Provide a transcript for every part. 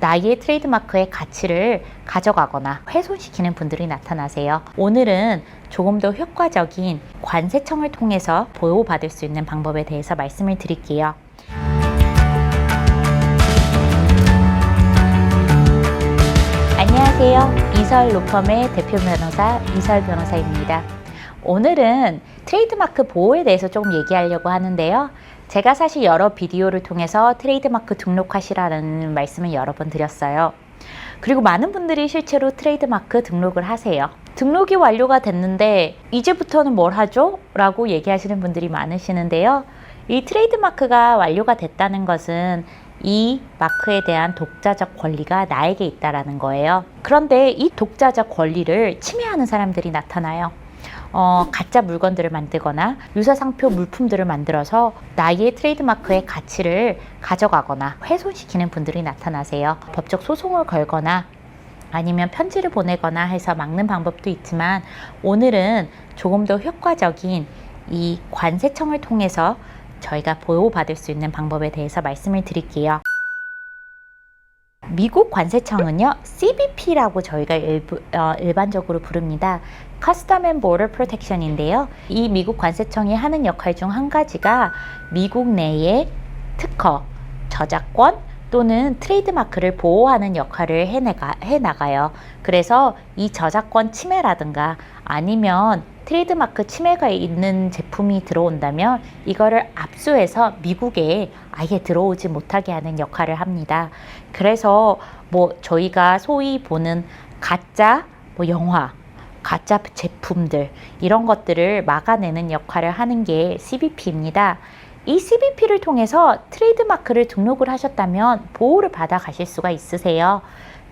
나의 트레이드마크의 가치를 가져가거나 훼손시키는 분들이 나타나세요. 오늘은 조금 더 효과적인 관세청을 통해서 보호받을 수 있는 방법에 대해서 말씀을 드릴게요. 안녕하세요. 이설 로펌의 대표 변호사 이설 변호사입니다. 오늘은 트레이드마크 보호에 대해서 조금 얘기하려고 하는데요. 제가 사실 여러 비디오를 통해서 트레이드마크 등록하시라는 말씀을 여러 번 드렸어요. 그리고 많은 분들이 실제로 트레이드마크 등록을 하세요. 등록이 완료가 됐는데 이제부터는 뭘 하죠? 라고 얘기하시는 분들이 많으시는데요. 이 트레이드마크가 완료가 됐다는 것은 이 마크에 대한 독자적 권리가 나에게 있다라는 거예요. 그런데 이 독자적 권리를 침해하는 사람들이 나타나요. 어, 가짜 물건들을 만들거나 유사 상표 물품들을 만들어서 나의 트레이드마크의 가치를 가져가거나 훼손시키는 분들이 나타나세요. 법적 소송을 걸거나 아니면 편지를 보내거나 해서 막는 방법도 있지만 오늘은 조금 더 효과적인 이 관세청을 통해서 저희가 보호받을 수 있는 방법에 대해서 말씀을 드릴게요. 미국 관세청은요, CBP라고 저희가 일부, 어, 일반적으로 부릅니다. Custom and Border Protection인데요. 이 미국 관세청이 하는 역할 중 한 가지가 미국 내의 특허, 저작권 또는 트레이드마크를 보호하는 역할을 해나가, 해나가요. 그래서 이 저작권 침해라든가 아니면 트레이드마크 침해가 있는 제품이 들어온다면 이거를 압수해서 미국에 아예 들어오지 못하게 하는 역할을 합니다. 그래서 뭐 저희가 소위 보는 가짜 뭐 영화, 가짜 제품들 이런 것들을 막아내는 역할을 하는 게 CBP입니다. 이 CBP를 통해서 트레이드마크를 등록을 하셨다면 보호를 받아 가실 수가 있으세요.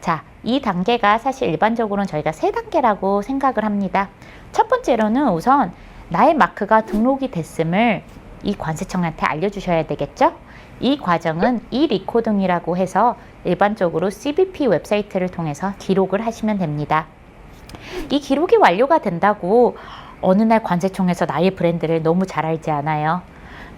자, 이 단계가 사실 일반적으로는 저희가 세 단계라고 생각을 합니다. 첫 번째로는 우선 나의 마크가 등록이 됐음을 이 관세청한테 알려주셔야 되겠죠? 이 과정은 이 리코딩이라고 해서 일반적으로 CBP 웹사이트를 통해서 기록을 하시면 됩니다. 이 기록이 완료가 된다고 어느 날 관세청에서 나의 브랜드를 너무 잘 알지 않아요.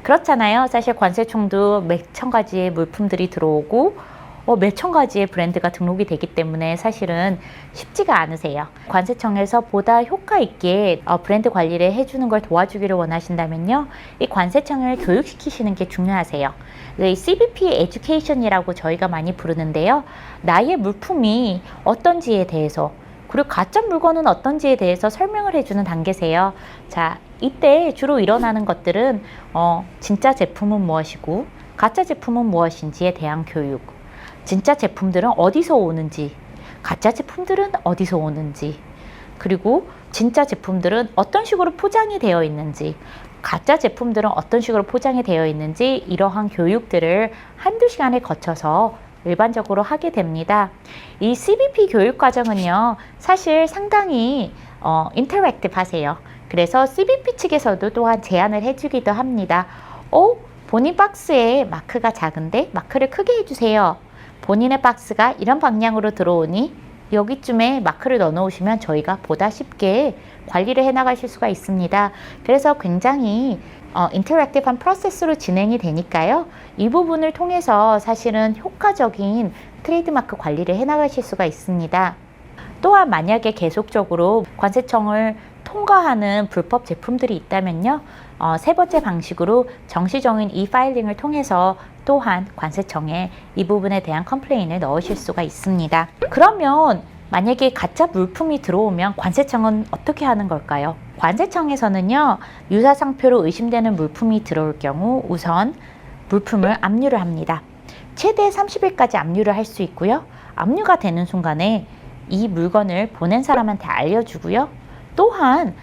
그렇잖아요. 사실 관세청도 몇천 가지의 물품들이 들어오고 어, 몇천 가지의 브랜드가 등록이 되기 때문에 사실은 쉽지가 않으세요. 관세청에서 보다 효과 있게 어, 브랜드 관리를 해주는 걸 도와주기를 원하신다면요. 이 관세청을 교육시키시는 게 중요하세요. 네, 이 CBP 에듀케이션이라고 저희가 많이 부르는데요. 나의 물품이 어떤지에 대해서 그리고 가짜 물건은 어떤지에 대해서 설명을 해주는 단계세요. 자, 이때 주로 일어나는 것들은 어, 진짜 제품은 무엇이고 가짜 제품은 무엇인지에 대한 교육. 진짜 제품들은 어디서 오는지, 가짜 제품들은 어디서 오는지, 그리고 진짜 제품들은 어떤 식으로 포장이 되어 있는지, 가짜 제품들은 어떤 식으로 포장이 되어 있는지 이러한 교육들을 한두 시간에 거쳐서 일반적으로 하게 됩니다. 이 CBP 교육 과정은요, 사실 상당히 어, 인터랙티브 하세요. 그래서 CBP 측에서도 또한 제안을 해주기도 합니다. 어, 본인 박스에 마크가 작은데 마크를 크게 해주세요. 본인의 박스가 이런 방향으로 들어오니 여기쯤에 마크를 넣어 놓으시면 저희가 보다 쉽게 관리를 해 나가실 수가 있습니다. 그래서 굉장히 어, 인터랙티브한 프로세스로 진행이 되니까요. 이 부분을 통해서 사실은 효과적인 트레이드마크 관리를 해 나가실 수가 있습니다. 또한 만약에 계속적으로 관세청을 통과하는 불법 제품들이 있다면요. 어, 세 번째 방식으로 정시적인 e-파일링을 통해서 또한 관세청에 이 부분에 대한 컴플레인을 넣으실 수가 있습니다. 그러면 만약에 가짜 물품이 들어오면 관세청은 어떻게 하는 걸까요? 관세청에서는요, 유사 상표로 의심되는 물품이 들어올 경우 우선 물품을 압류를 합니다. 최대 30일까지 압류를 할 수 있고요. 압류가 되는 순간에 이 물건을 보낸 사람한테 알려주고요. 또한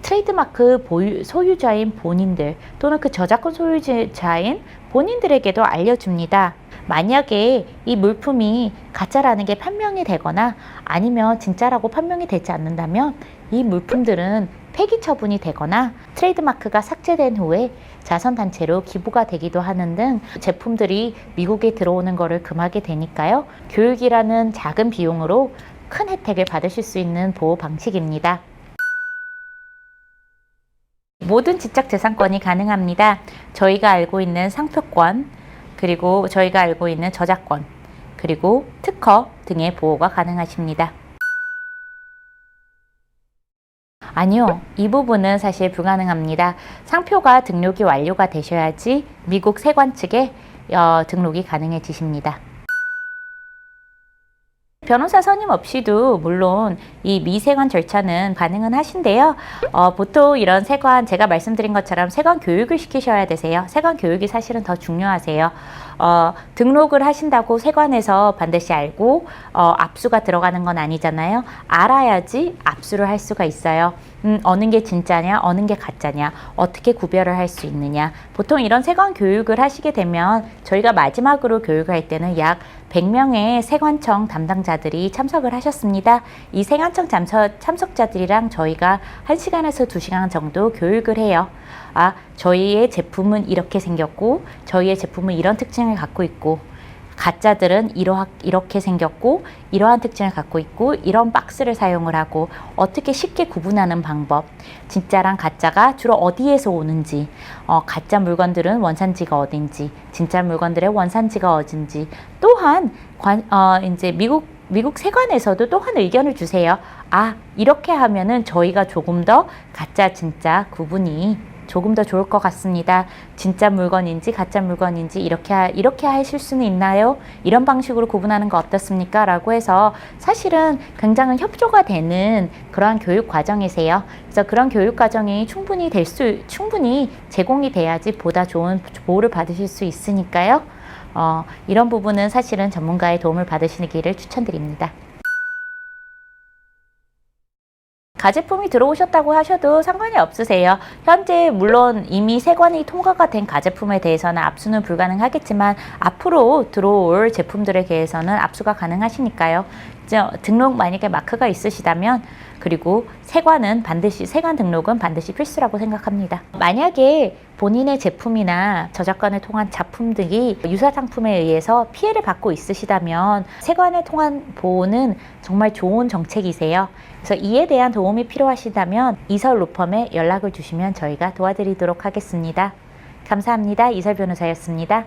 트레이드마크 보유, 소유자인 본인들 또는 그 저작권 소유자인 본인들에게도 알려줍니다. 만약에 이 물품이 가짜라는 게 판명이 되거나 아니면 진짜라고 판명이 되지 않는다면 이 물품들은 폐기 처분이 되거나 트레이드마크가 삭제된 후에 자선단체로 기부가 되기도 하는 등 제품들이 미국에 들어오는 것을 금하게 되니까요. 교육이라는 작은 비용으로 큰 혜택을 받으실 수 있는 보호 방식입니다. 모든 지적 재산권이 가능합니다. 저희가 알고 있는 상표권, 그리고 저희가 알고 있는 저작권, 그리고 특허 등의 보호가 가능하십니다. 아니요, 이 부분은 사실 불가능합니다. 상표가 등록이 완료가 되셔야지 미국 세관 측에 어, 등록이 가능해지십니다. 변호사 선임 없이도 물론 이 미세관 절차는 가능은 하신데요. 어, 보통 이런 세관 제가 말씀드린 것처럼 세관 교육을 시키셔야 되세요. 세관 교육이 사실은 더 중요하세요. 어, 등록을 하신다고 세관에서 반드시 알고 어, 압수가 들어가는 건 아니잖아요. 알아야지 압수를 할 수가 있어요. 음, 어느 게 진짜냐, 어느 게 가짜냐, 어떻게 구별을 할 수 있느냐. 보통 이런 세관 교육을 하시게 되면 저희가 마지막으로 교육을 할 때는 약 100명의 세관청 담당자들이 참석을 하셨습니다. 이 세관청 참석, 참석자들이랑 저희가 1시간에서 2시간 정도 교육을 해요. 아, 저희의 제품은 이렇게 생겼고, 저희의 제품은 이런 특징을 갖고 있고, 가짜들은 이러, 이렇게 생겼고 이러한 특징을 갖고 있고 이런 박스를 사용을 하고 어떻게 쉽게 구분하는 방법 진짜랑 가짜가 주로 어디에서 오는지 어, 가짜 물건들은 원산지가 어딘지 진짜 물건들의 원산지가 어딘지 또한 관, 어, 이제 미국 미국 세관에서도 또한 의견을 주세요. 아 이렇게 하면은 저희가 조금 더 가짜 진짜 구분이 조금 더 좋을 것 같습니다. 진짜 물건인지 가짜 물건인지 이렇게 하- 이렇게 하실 수는 있나요? 이런 방식으로 구분하는 거 어떻습니까? 라고 해서 사실은 굉장히 협조가 되는 그러한 교육 과정이세요. 그래서 그런 교육 과정이 충분히 될 수 충분히 제공이 돼야지 보다 좋은 보호를 받으실 수 있으니까요. 어, 이런 부분은 사실은 전문가의 도움을 받으시기를 추천드립니다. 가제품이 들어오셨다고 하셔도 상관이 없으세요. 현재 물론 이미 세관이 통과가 된 가제품에 대해서는 압수는 불가능하겠지만 앞으로 들어올 제품들에 대해서는 압수가 가능하시니까요. 등록 만약에 마크가 있으시다면 그리고 세관은 반드시 세관 등록은 반드시 필수라고 생각합니다. 만약에 본인의 제품이나 저작권을 통한 작품 등이 유사 상품에 의해서 피해를 받고 있으시다면 세관을 통한 보호는 정말 좋은 정책이세요. 그래서 이에 대한 도움이 필요하시다면 이설 로펌에 연락을 주시면 저희가 도와드리도록 하겠습니다. 감사합니다. 이설 변호사였습니다.